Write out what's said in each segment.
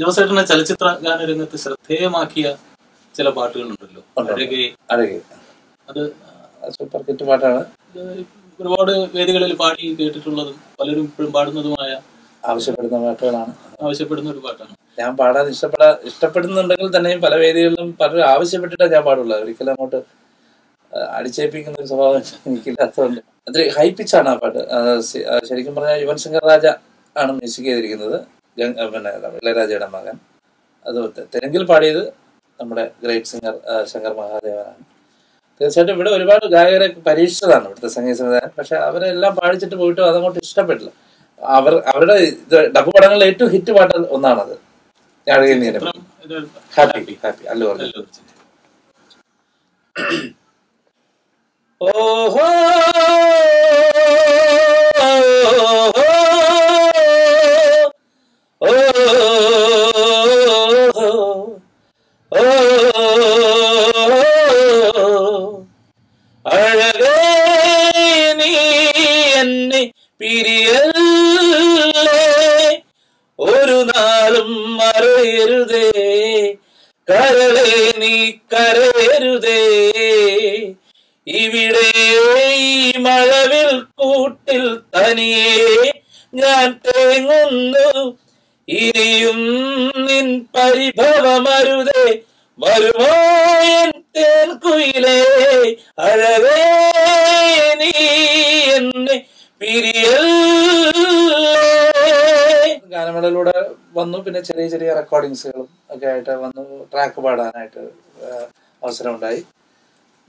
ജോസേട്ടനെ ചലച്ചിത്ര ഗാനരംഗത്ത് ശ്രദ്ധേയമാക്കിയ ചില പാട്ടുകളുണ്ടല്ലോ. അഴകെ അത്. സൂപ്പർ ഹിറ്റ് പാട്ടാണ്. ഒരുപാട് വേദികളിൽ പാടി കേട്ടിട്ടുള്ളതും പലരും ഇപ്പോഴും പാടുന്നതുമായ ആവശ്യപ്പെടുന്ന പാട്ടുകളാണ്. ആവശ്യപ്പെടുന്ന ഒരു പാട്ടാണ്. ഞാൻ പാടാൻ ഇഷ്ടപ്പെടാ ഇഷ്ടപ്പെടുന്നുണ്ടെങ്കിൽ തന്നെയും പല വേദികളിലും പലരും ആവശ്യപ്പെട്ടിട്ടാണ് ഞാൻ പാടുള്ളത് ഒരിക്കലും അങ്ങോട്ട് അടിച്ചേപ്പിക്കുന്ന ഒരു സ്വഭാവം എനിക്കില്ലാത്തതുകൊണ്ട്. അത്ര ഹൈ പിച്ചാണ് ആ പാട്ട്. ശരിക്കും പറഞ്ഞാൽ യുവൻ ശങ്കർ രാജ ആണ് മ്യൂസിക് ചെയ്തിരിക്കുന്നത്. പിന്നെ ഇളയരാജയുടെ മകൻ. അതുപോലെ തെലുങ്കിൽ പാടിയത് നമ്മുടെ ഗ്രേറ്റ് സിംഗർ ശങ്കർ മഹാദേവനാണ്. തീർച്ചയായിട്ടും ഇവിടെ ഒരുപാട് ഗായകരെ പരീക്ഷിച്ചതാണ് ഇവിടുത്തെ സംഗീത സംവിധാനം പക്ഷെ അവരെല്ലാം പാടിച്ചിട്ട് പോയിട്ട് അതങ്ങോട്ട് ഇഷ്ടപ്പെട്ടില്ല. അവർ അവരുടെ ഇത് ഡബ് പടങ്ങളിലെ ഏറ്റവും ഹിറ്റ് പാട്ട് ഒന്നാണത്. Happy happy. അല്ലു പറഞ്ഞു. ഓഹോ! നാളും മറയരുതേ. കരളെ നീ കരയരുതേ. ഇവിടെ ഈ മഴവിൽ കൂട്ടിൽ തനിയെ ഞാൻ തേങ്ങുന്നു. ഇനിയും നിൻ പരിഭവമരുതേ. വരുമോ എൻ തേൻകുയിലേ? അഴവേ നീ എന്നെ പിരിയല്ലേ ഗാനമേളയിലൂടെ വന്നു പിന്നെ ചെറിയ ചെറിയ റെക്കോർഡിങ്സുകളും ഒക്കെ ആയിട്ട് വന്നു ട്രാക്ക് പാടാനായിട്ട് അവസരം അവസരമുണ്ടായി.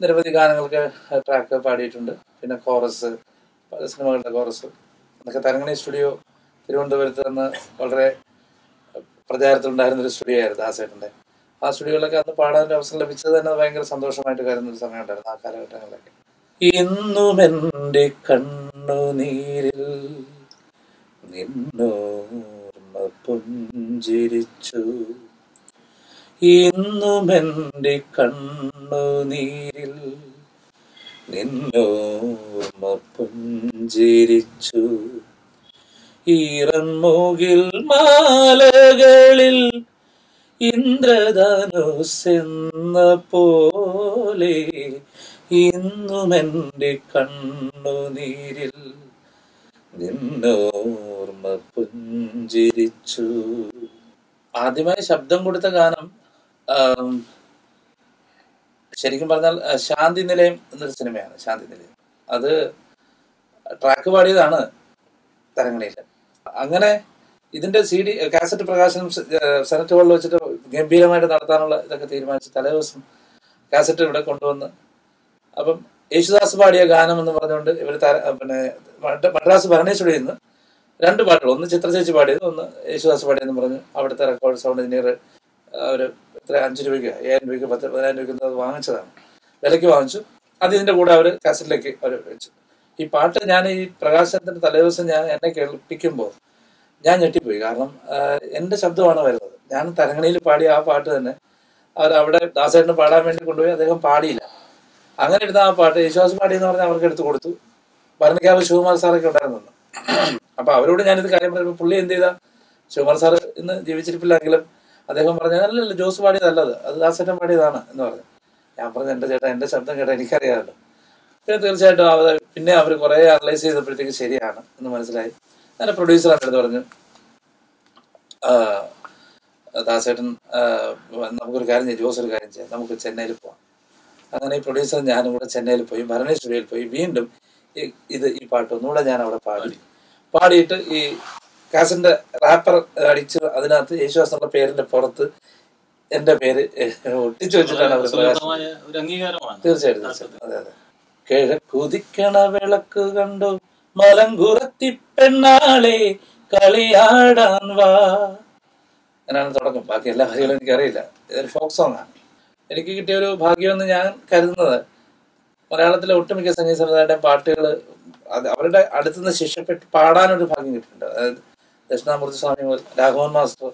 നിരവധി ഗാനങ്ങൾക്ക് ട്രാക്ക് പാടിയിട്ടുണ്ട്. പിന്നെ കോറസ് പല സിനിമകളുടെ കോറസ് അതൊക്കെ തരങ്ങണി സ്റ്റുഡിയോ തിരുവനന്തപുരത്ത് നിന്ന് വളരെ പ്രചാരത്തിലുണ്ടായിരുന്ന ഒരു സ്റ്റുഡിയോ ആയിരുന്നു ആ സൈഡിന്റെ ആ സ്റ്റുഡിയോയിലൊക്കെ അന്ന് പാടാൻ ഒരു അവസരം ലഭിച്ചത് തന്നെ ഭയങ്കര സന്തോഷമായിട്ട് കരുതുന്ന ഒരു സമയം ഉണ്ടായിരുന്നു ആ കാലഘട്ടങ്ങളിലൊക്കെ. ഇന്നും എന്റെ കണ്ണുനീരിൽ നിന്നോർമ്മ പുഞ്ചിരിച്ചു. ഇന്നും എന്റെ കണ്ണുനീരിൽ നിന്നോർമ്മ പുഞ്ചിരിച്ചു. ഈറന്മോകിൽ മാലകളിൽ ഇന്ദ്രധനുസെന്ന പോലെ കണ്ണു കണ്ണുനീരിൽ നിന്നോർമ്മ പുഞ്ചിരിച്ചു. ആദ്യമായി ശബ്ദം കൊടുത്ത ഗാനം ശരിക്കും പറഞ്ഞാൽ ശാന്തി നിലയം എന്നൊരു സിനിമയാണ് ശാന്തി നിലയം. അത് ട്രാക്ക് പാടിയതാണ് തരങ്ങണിയിൽ അങ്ങനെ ഇതിന്റെ സി ഡി കാസറ്റ് പ്രകാശനം സെനറ്റ് ഹാളിൽ വെച്ചിട്ട് ഗംഭീരമായിട്ട് നടത്താനുള്ള ഇതൊക്കെ തീരുമാനിച്ച് തലേ ദിവസം കാസറ്റ് ഇവിടെ കൊണ്ടുവന്ന് അപ്പം യേശുദാസ് പാടിയ ഗാനം എന്ന് പറഞ്ഞുകൊണ്ട് ഇവർ പിന്നെ മദ്രാസ് ഭരണേശ്വരിയിൽ നിന്ന് രണ്ട് പാട്ടുകൾ. ഒന്ന് ചിത്രചേച്ചി പാടിയത് ഒന്ന് യേശുദാസ് പാടിയെന്ന് പറഞ്ഞു അവിടുത്തെ റെക്കോർഡ് സൗണ്ട് എഞ്ചിനീയർ അവർ എത്ര അഞ്ച് രൂപയ്ക്ക് ഏഴായിരം രൂപയ്ക്ക് പത്ത് പതിനായിരം രൂപയ്ക്ക് അത് വാങ്ങിച്ചതാണ്. വിലയ്ക്ക് വാങ്ങിച്ചു. അത് ഇതിന്റെ കൂടെ അവർ കാസറ്റിലേക്ക് അവർ വെച്ചു. ഈ പാട്ട് ഞാൻ ഈ പ്രകാശനത്തിന്റെ തലേദിവസം ഞാൻ എന്നെ കേൾപ്പിക്കുമ്പോൾ ഞാൻ ഞെട്ടിപ്പോയി. കാരണം എന്റെ ശബ്ദമാണ് വരുന്നത്. ഞാൻ തരങ്ങണിയിൽ പാടിയ ആ പാട്ട് തന്നെ അവർ അവിടെ ദാസേട്ടന് പാടാൻ വേണ്ടി കൊണ്ടുപോയി അദ്ദേഹം പാടിയില്ല. അങ്ങനെ എടുത്ത ആ പാട്ട് യേശുദാസ് പാടി എന്ന് പറഞ്ഞാൽ അവർക്ക് എടുത്തു കൊടുത്തു. ഭരണിക്കാവ് ശിവകുമാർ സാറൊക്കെ ഉണ്ടായിരുന്നു. അപ്പൊ അവരോട് ഞാനിത് കാര്യം പറയുമ്പോൾ പുള്ളി എന്ത് ചെയ്താ? ശിവകുമാർ സാർ ഇന്ന് ജീവിച്ചിരിപ്പില്ലെങ്കിലും അദ്ദേഹം പറഞ്ഞ അല്ലല്ല ജോസ് പാടിയതല്ലത് അത് ദാസേട്ടൻ പാടിയതാണ് എന്ന് പറഞ്ഞു. ഞാൻ പറഞ്ഞു എന്റെ ചേട്ടാ എന്റെ ശബ്ദം കേട്ടാ എനിക്കറിയാമല്ലോ. പിന്നെ തീർച്ചയായിട്ടും അവർ പിന്നെ അവർ കുറെ അനലൈസ് ചെയ്തപ്പോഴത്തേക്ക് ശരിയാണ് എന്ന് മനസ്സിലായി. അങ്ങനെ പ്രൊഡ്യൂസർ അടുത്ത് പറഞ്ഞു. ദാസേട്ടൻ നമുക്കൊരു കാര്യം ചെയ്യാം ജോസ് ഒരു കാര്യം ചെയ്യാം. നമുക്ക് ചെന്നൈയിൽ പോവാം. അങ്ങനെ ഈ പ്രൊഡ്യൂസർ ഞാനും കൂടെ ചെന്നൈയിൽ പോയി ഭരണി സ്റ്റുഡിയോയിൽ പോയി. വീണ്ടും ഈ- ഇത് ഈ പാട്ട് ഒന്നുകൂടെ ഞാൻ അവിടെ പാടി. പാടിയിട്ട് ഈ കാസിന്റെ റാപ്പർ അടിച്ച് അതിനകത്ത് യേശുദാസ് പേരിന്റെ പുറത്ത് എന്റെ പേര് ഒട്ടിച്ചു വെച്ചിട്ടാണ് അവർ തീർച്ചയായിട്ടും തീർച്ചയായിട്ടും. അതെ അതെ. കിഴക്കുതിക്കണ വിളക്ക് കണ്ടു മലങ്കുറത്തി പെണ്ണാളെ കളിയാടാൻ വാ. അങ്ങനെയാണ് തുടക്കം. ബാക്കി എല്ലാ കാര്യങ്ങളും എനിക്കറിയില്ല. ഇതൊരു ഫോക്ക് സോങ് ആണ്. എനിക്ക് കിട്ടിയ ഒരു ഭാഗ്യമെന്ന് ഞാൻ കരുതുന്നത്. മലയാളത്തിലെ ഒട്ടുമിക്ക സംഗീത സംവിധായകരുടെയും പാട്ടുകൾ അവരുടെ അടുത്തുനിന്ന് ശിക്ഷപ്പെട്ട് പാടാനൊരു ഭാഗ്യം കിട്ടിയിട്ടുണ്ട്. അതായത് ദക്ഷിണാമൂർത്തി സ്വാമി മുതൽ Raghavan master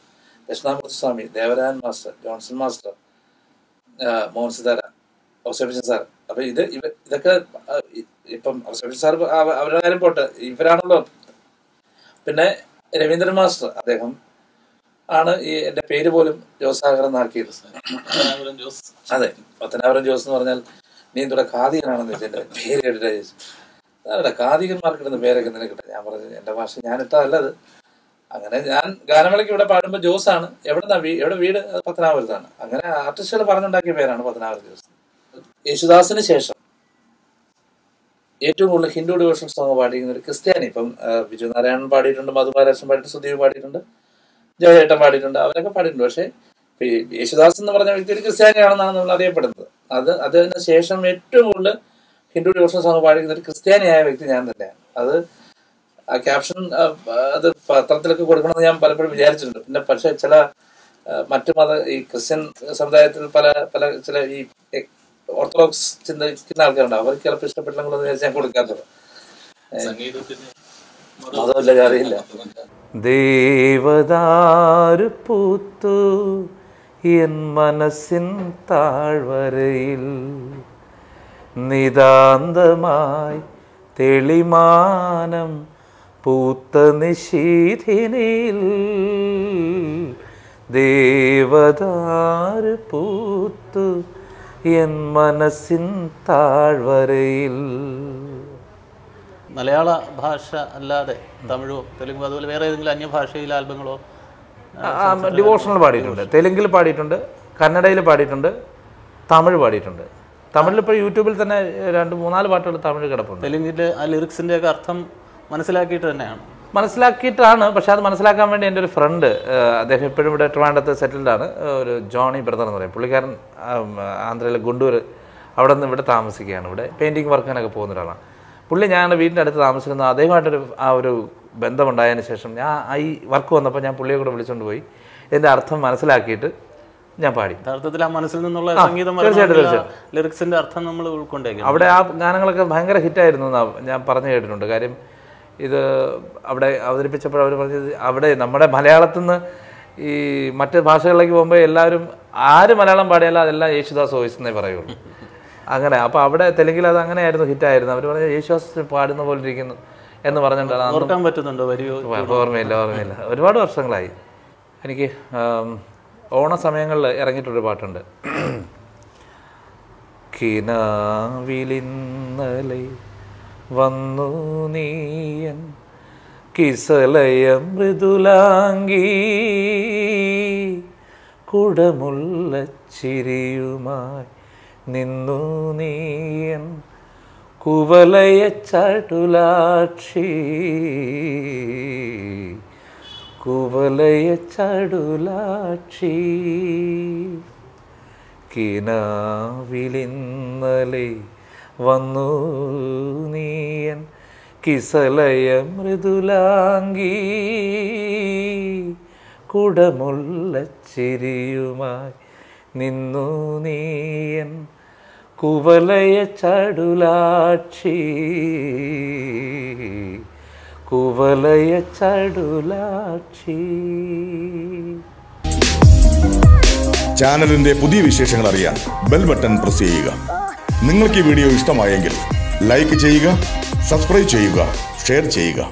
Dakshinamoorthy Swami Devarajan master Johnson master Mohan Sithara ഔസേബിഷൻ sir. അപ്പൊ ഇത് ഇവ ഇതൊക്കെ ഇപ്പം ഔസേബിഷൻ സാർ അവരുടെ കാര്യം പോട്ടെ ഇവരാണല്ലോ. പിന്നെ രവീന്ദ്രൻ മാസ്റ്റർ അദ്ദേഹം ആണ് ഈ എന്റെ പേര് പോലും ജോസാഗർ എന്നാക്കിയത് അതെ പത്തനാപുരം ജോസ് എന്ന് പറഞ്ഞാൽ നീ എന്തുടെ കാതികനാണെന്ന് എന്റെ പേര് കേട്ടിട്ട് ചോദിച്ചു അതല്ല കാതികന്മാർക്ക് ഇടുന്ന പേരൊക്കെ ഞാൻ പറഞ്ഞു എന്റെ ഭാഷ ഞാൻ ഇട്ടതല്ലത് അങ്ങനെ ഞാൻ ഗാനമേളയ്ക്ക് ഇവിടെ പാടുമ്പോൾ ജോസാണ്. എവിടെ നിന്നാ എവിടെ വീട്? അത് പത്തനാപുരത്താണ്. അങ്ങനെ ആർട്ടിസ്റ്റുകൾ പറഞ്ഞുണ്ടാക്കിയ പേരാണ് പത്തനാപുരം ജോസ്. യേശുദാസിന് ശേഷം ഏറ്റവും കൂടുതൽ ഹിന്ദു ഡിവോഷൻ സോങ് പാടിയിരിക്കുന്ന ഒരു ക്രിസ്ത്യാനി. ഇപ്പം വിജയനാരായണൻ പാടിയിട്ടുണ്ട് മധുബാലകൃഷ്ണൻ പാടിയിട്ടുണ്ട് സുദീപ് പാടിയിട്ടുണ്ട്. ജയചേട്ടൻ പാടിയിട്ടുണ്ട്. അവരൊക്കെ പാടിയിട്ടുണ്ട്. പക്ഷേ യേശുദാസ് എന്ന് പറഞ്ഞ വ്യക്തി ഒരു ക്രിസ്ത്യാനിയാണെന്നാണ് നമ്മൾ അറിയപ്പെടുന്നത്. അത് അതിന് ശേഷം ഏറ്റവും കൂടുതൽ ഹിന്ദു ഡിവോഷൻ സോങ് പാടിക്കുന്ന ഒരു ക്രിസ്ത്യാനിയായ വ്യക്തി ഞാൻ തന്നെയാണ്. അത് ആ ക്യാപ്ഷൻ അത് പത്രത്തിലൊക്കെ കൊടുക്കണമെന്ന് ഞാൻ പലപ്പോഴും വിചാരിച്ചിട്ടുണ്ട്. പിന്നെ പക്ഷെ ചില മറ്റു മത ഈ ക്രിസ്ത്യൻ സമുദായത്തിൽ പല പല ചില ഈ ഓർത്തഡോക്സ് ചിന്തിക്കുന്ന ആൾക്കാരുണ്ട്. അവർക്ക് ചിലപ്പോൾ ഇഷ്ടപ്പെട്ടില്ലെന്ന് വിചാരിച്ച് ഞാൻ കൊടുക്കാത്തത്. മതമില്ല കാര്യമില്ല ദേവദാരു പൂത്തു എൻ മനസ്സിൻ താഴ്വരയിൽ നിതാന്തമായി തെളിമാനം പൂത്ത നിശീഥിനിൽ ദേവദാരു പൂത്തു എൻ മനസ്സിൻ താഴ്വരയിൽ മലയാള ഭാഷ അല്ലാതെ തമിഴോ തെലുങ്കോ അതുപോലെ വേറെ ഏതെങ്കിലും അന്യഭാഷയിലെ ആൽബങ്ങളോ ഡിവോഷണൽ പാടിയിട്ടുണ്ട്. തെലുങ്കിൽ പാടിയിട്ടുണ്ട് കന്നഡയിൽ പാടിയിട്ടുണ്ട് തമിഴ് പാടിയിട്ടുണ്ട്. തമിഴിൽ ഇപ്പോൾ യൂട്യൂബിൽ തന്നെ രണ്ട് മൂന്നാൽ പാട്ടുകൾ തമിഴ് കിടപ്പുണ്ട്. തെലുങ്കിലെ ആ ലിറിക്സിന്റെ ഒക്കെ അർത്ഥം മനസ്സിലാക്കിയിട്ട് തന്നെയാണ്. മനസ്സിലാക്കിയിട്ടാണ് പക്ഷെ അത് മനസ്സിലാക്കാൻ വേണ്ടി എന്റെ ഒരു ഫ്രണ്ട് അദ്ദേഹം ഇപ്പോഴും ഇവിടെ ട്രിവാൻഡത്ത് സെറ്റിൽഡ് ആണ്. ഒരു ജോണി ബ്രദർ എന്ന് പറയും. പുള്ളിക്കാരൻ ആന്ധ്രയിലെ ഗുണ്ടൂർ അവിടെ നിന്ന് ഇവിടെ താമസിക്കുകയാണ് ഇവിടെ. പെയിന്റിങ് വർക്കിനൊക്കെ പോകുന്ന ഒരാളാണ്. പുള്ളി ഞാൻ വീടിന്റെ അടുത്ത് താമസിക്കുന്ന അദ്ദേഹമായിട്ടൊരു ആ ഒരു ബന്ധമുണ്ടായതിന് ശേഷം ഞാൻ ഈ വർക്ക് വന്നപ്പോൾ ഞാൻ പുള്ളിയെ കൂടെ വിളിച്ചുകൊണ്ട് പോയി. ഇതിന്റെ അർത്ഥം മനസ്സിലാക്കിയിട്ട് ഞാൻ പാടി. അർത്ഥത്തിൽ ആ മനസ്സിൽ നിന്നുള്ള സംഗീതം ലിറിക്സിന്റെ അർത്ഥം നമ്മൾ ഉൾക്കൊണ്ടേക്കണം അവിടെ ആ ഗാനങ്ങളൊക്കെ ഭയങ്കര ഹിറ്റായിരുന്നു എന്നാ ഞാൻ പറഞ്ഞു കേട്ടിട്ടുണ്ട്. കാര്യം ഇത് അവിടെ അവതരിപ്പിച്ചപ്പോൾ അവർ പറഞ്ഞത് അവിടെ നമ്മുടെ മലയാളത്തിൽ നിന്ന് ഈ മറ്റ് ഭാഷകളിലേക്ക് പോകുമ്പോൾ എല്ലാവരും ആര് മലയാളം പാടിയാലും അതെല്ലാം യേശുദാസ് വോയിസ് എന്നേ പറയുള്ളൂ. അങ്ങനെ. അപ്പോൾ അവിടെ തെലുങ്കിൽ അത് അങ്ങനെയായിരുന്നു ഹിറ്റായിരുന്നു. അവർ പറഞ്ഞ യേശുദാസ് പാടുന്ന പോലെ ഇരിക്കുന്നു എന്ന് പറഞ്ഞിട്ടാണ് ഓർക്കാൻ പറ്റുന്നുണ്ടോ? ഓർമ്മയില്ല ഓർമ്മയില്ല. ഒരുപാട് വർഷങ്ങളായി. എനിക്ക് ഓണ സമയങ്ങളിൽ ഇറങ്ങിയിട്ടൊരു പാട്ടുണ്ട്. കിനാവിലിന്നലെ വന്നു നീയൻ കിസലയം മൃദുലാങ്കി കുടമുള്ള ചിരിയുമായി നിന്നു നീയൻ കുവലയ ചടുലാക്ഷി. കുവലയ ചടുലാക്ഷി. കിനാവിലിന്നലെ വന്നു നീയൻ കിസലയ മൃദുലാങ്കി കുടമുള്ള ചിരിയുമായി നിന്നു നീയൻ കുവലയ ചടുലാക്ഷി. കുവലയ ചടുലാക്ഷി. ചാനലിന്റെ പുതിയ വിശേഷങ്ങൾ അറിയാൻ ബെൽ ബട്ടൺ പ്രസ് ചെയ്യുക. നിങ്ങൾക്ക് ഈ വീഡിയോ ഇഷ്ടമായെങ്കിൽ ലൈക്ക് ചെയ്യുക സബ്സ്ക്രൈബ് ചെയ്യുക ഷെയർ ചെയ്യുക.